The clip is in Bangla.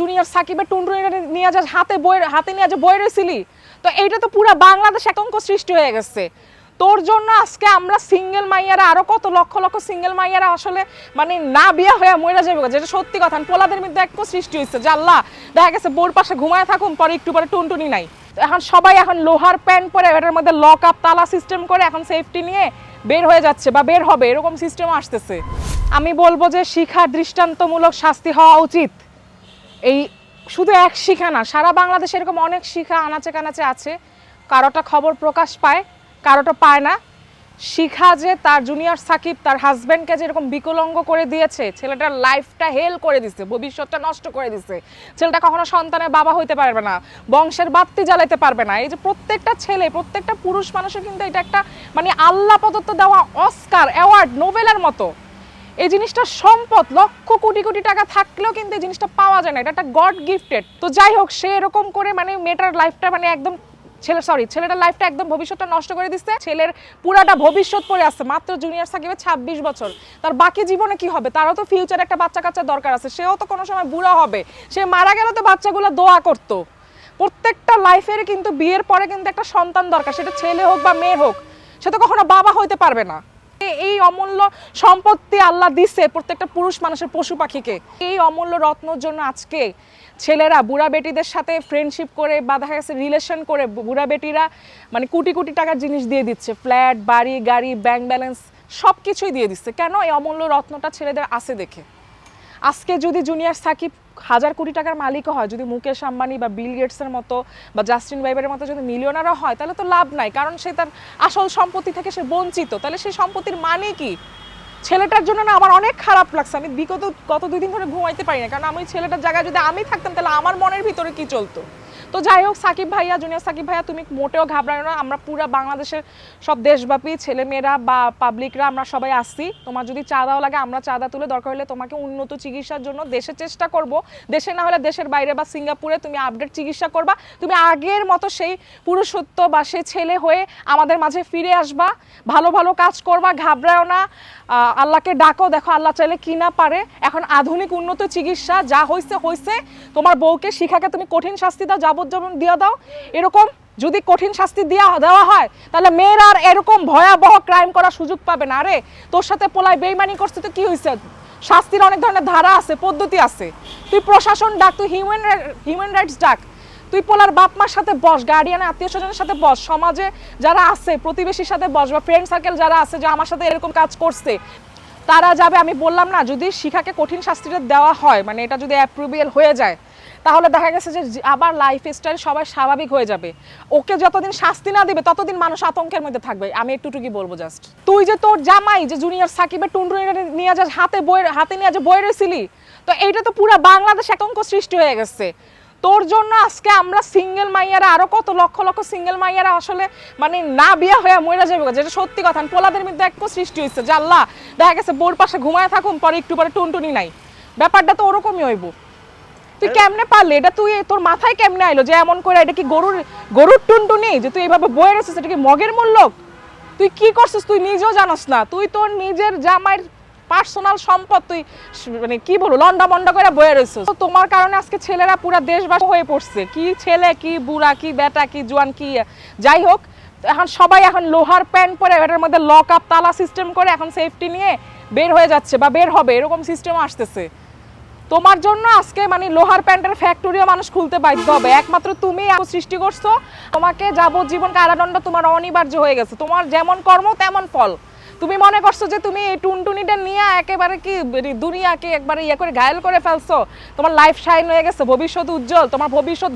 জুনিয়র সাকিবের টুনটুনি নিয়ে যা হাতে বই, হাতে নিয়ে যা বই রয়েছিলি, তো এইটা তো পুরো বাংলাদেশ একাঙ্ক সৃষ্টি হয়ে গেছে। তোর জন্য আজকে আমরা সিঙ্গেল মাইয়ারা আরও কত লক্ষ লক্ষ সিঙ্গেল মাইয়ারা আসলে মানে না বিয়া হয়ে মরে যাবে যেটা সত্যি কথা। পোলাদের মধ্যে এক সৃষ্টি হয়েছে, যে আল্লাহ, দেখা গেছে বোর পাশে ঘুমায় থাকুন, পরে একটু পরে টুনটুনি নাই। এখন সবাই এখন লোহার প্যান্ট পরে এটার মধ্যে লক আপ তালা সিস্টেম করে এখন সেফটি নিয়ে বের হয়ে যাচ্ছে বা বের হবে, এরকম সিস্টেম আসতেছে। আমি বলব যে শিক্ষা দৃষ্টান্তমূলক শাস্তি হওয়া উচিত। এই শুধু এক শিখা না, সারা বাংলাদেশে এরকম অনেক শিখা আনাচে কানাচে আছে। কারোটা খবর প্রকাশ পায়, কারোটা পায় না। শিখা যে তার জুনিয়র সাকিব, তার হাজব্যান্ডকে যে এরকম বিকলঙ্গ করে দিয়েছে, ছেলেটার লাইফটা হেল করে দিছে, ভবিষ্যৎটা নষ্ট করে দিছে। ছেলেটা কখনো সন্তানের বাবা হইতে পারবে না, বংশের বাত্তি জ্বালাইতে পারবে না। এই যে প্রত্যেকটা ছেলে, প্রত্যেকটা পুরুষ মানুষের কিন্তু এটা একটা মানে আল্লাহ প্রদত্ত দেওয়া অস্কার, অ্যাওয়ার্ড, নোবেলের মতো। এই জিনিসটা সম্পদ, লক্ষ কোটি কোটি টাকা থাকলেও কিন্তু এই জিনিসটা পাওয়া যায় না। এটা একটা গড গিফটেড তো যাই হোক, সে এরকম করে মানে মেয়েটার লাইফটা মানে একদম ছেলে সরি ছেলেটার লাইফটা একদম ভবিষ্যৎটা নষ্ট করে দিচ্ছে। ছেলের পুরাটা ভবিষ্যৎ পড়ে আছে মাত্র জুনিয়র সাকিবের ছাব্বিশ বছর। তার বাকি জীবনে কি হবে? তারও তো ফিউচার একটা বাচ্চা কাচ্চা দরকার আছে। সেও তো কোনো সময় বুড়া হবে। সে মারা গেলে তো বাচ্চাগুলো দোয়া করতো। প্রত্যেকটা লাইফের কিন্তু বিয়ের পরে কিন্তু একটা সন্তান দরকার। সেটা ছেলে হোক বা মেয়ে হোক, সে তো কখনো বাবা হইতে পারবে না। এই অমূল্য সম্পত্তি আল্লাহ দিছে প্রত্যেকটা পুরুষ মানুষের পশু পাখিকে। এই অমূল্য রত্নর জন্য আজকে ছেলেরা, বুড়া বেটিদের সাথে ফ্রেন্ডশিপ করে বা দেখা গেছে রিলেশন করে বুড়া বেটিরা মানে কোটি কোটি টাকার জিনিস দিয়ে দিচ্ছে। ফ্ল্যাট বাড়ি, গাড়ি ব্যাংক ব্যালেন্স সব কিছুই দিয়ে দিচ্ছে। কেন এই অমূল্য রত্নটা ছেলেদের আছে দেখে? আজকে যদি জুনিয়র সাকিব হাজার কোটি টাকার মালিকও হয়। যদি মুকেশ আম্বানি বা বিল গেটসের মতো বা জাস্টিন বাইবারের মতো যদি মিলিয়নারও হয়, তাহলে তো লাভ নাই। কারণ সে তার আসল সম্পত্তি থেকে সে বঞ্চিত। তাহলে সেই সম্পত্তির মানে কি? ছেলেটার জন্য না আমার অনেক খারাপ লাগছে। আমি বিগত গত দুই দিন ধরে ঘুমাইতে পারি না। কারণ আমি ছেলেটার জায়গায় যদি আমি থাকতাম, তাহলে আমার মনের ভিতরে কি চলতো? তো যাই হোক সাকিব ভাইয়া, জুনিয়র সাকিব ভাইয়া, তুমি মোটেও ঘাবড়ানো না। আমরা পুরো বাংলাদেশের সব দেশব্যাপী ছেলেমেয়েরা বা পাবলিকরা আমরা সবাই আসছি। তোমার যদি চাঁদাও লাগে, আমরা চাঁদা তুলে দরকার হলে তোমাকে উন্নত চিকিৎসার জন্য দেশে চেষ্টা করব। দেশে না হলে দেশের বাইরে বা সিঙ্গাপুরে তুমি আপডেট চিকিৎসা করবা। তুমি আগের মতো সেই পুরুষত্ব বা সেই ছেলে হয়ে আমাদের মাঝে ফিরে আসবা। ভালো ভালো কাজ করবা ঘাবড়াও না। আল্লাহকে ডাকো, দেখো আল্লাহ চাইলে কি না পারে। এখন আধুনিক উন্নত চিকিৎসা যা হয়েছে হয়েছে তোমার বউকে, শিখাকে তুমি কঠিন শাস্তি দাও যাবজ্জীবন দিয়ে দাও। এরকম যদি কঠিন শাস্তি দেওয়া দেওয়া হয়, তাহলে মেয়েরা আর এরকম ভয়াবহ ক্রাইম করার সুযোগ পাবে না। আরে, তোর সাথে পোলায় বেইমানি করছে, তো কি হয়েছে শাস্তির অনেক ধরনের ধারা আছে, পদ্ধতি আছে। তুই প্রশাসন ডাক, তুই হিউম্যান হিউম্যান রাইটস ডাক। তুই পোলার বাপ মার সাথে বস গার্ডিয়ান আত্মীয় স্বজনের সাথে বস। সমাজে যারা আছে, প্রতিবেশীর সাথে বস, বা ফ্রেন্ড সার্কেল যারা আছে, যে আমার সাথে এরকম কাজ করছে তারা যাবে, আমি বললাম না, যদি শিখাকে কঠিন শাস্তিটা দেওয়া হয় মানে এটা যদি অ্যাপ্রুভিয়াল হয়ে যায়, তাহলে দেখা গেছে যে আবার লাইফ স্টাইল সবাই স্বাভাবিক হয়ে যাবে। ওকে যতদিন শাস্তি না দেবে, ততদিন মানুষ আতঙ্কের মধ্যে থাকবে। আমি একটুটুকি বলব জাস্ট তুই যে তোর জামাই, যে জুনিয়র সাকিবের টুনটুনি নিয়ে যা, হাতে বই, হাতে নিয়ে যে, বই রয়েছিলি তো এইটা তো পুরো বাংলাদেশ একাঙ্ক সৃষ্টি হয়ে গেছে। তোর জন্য আজকে আমরা সিঙ্গেল মাইয়ারা আরও কত লক্ষ লক্ষ সিঙ্গেল মাইয়ারা আসলে মানে না বিয়া হয়ে মরে যাবে যেটা সত্যি কথা পোলাদের মধ্যে এক সৃষ্টি হয়েছে যে আল্লাহ দেখা গেছে বোর পাশে ঘুমায় থাকুন পরে একটু পরে টুনটুনি নাই। ব্যাপারটা তো ওরকমই হইব। তুই কেমনে পারলি? এটা তুই তোর মাথায় কেমনে আইলো যে এমন করে এটা কি গরুর গরুর টুনটুনি? যে তুই এইভাবে বয়ে রেছিস এটা কি মগের মূল্য? তুই কি করছিস? তুই নিজেও জানোস না। তুই তোর নিজের জামাইয়ের পার্সোনাল সম্পদ তুই মানে কি বলব লন্ডা মন্ডা করে বয়ে রয়েছিস তো তোমার কারণে আজকে ছেলেরা পুরো দেশবাসী হয়ে পড়ছে। কি ছেলে, কি বুড়া, কি বেটা, কি জোয়ান, কি, যাই হোক, এখন সবাই এখন লোহার প্যান্ট পরে এটার মধ্যে লক আপ তালা সিস্টেম করে এখন সেফটি নিয়ে বের হয়ে যাচ্ছে বা বের হবে, এরকম সিস্টেম আসতেছে। তোমার জন্য আজকে মানে লোহার প্যান্টের ফ্যাক্টরিও মানুষ খুলতে বাধ্য হবে। একমাত্র তুমি সৃষ্টি করছ। তোমাকে যাবজ্জীবন কারাদণ্ড তোমার অনিবার্য হয়ে গেছে। তোমার যেমন কর্ম, তেমন ফল। তুমি মনে করছ যে তুমি এই টুনটুনিটা নিয়ে একেবারে কি দুনিয়াকে একবারে ইয়ে করে ঘায়ল করে ফেলছো? তোমার লাইফ শাইন হয়ে গেছে, ভবিষ্যৎ উজ্জ্বল, তোমার ভবিষ্যৎ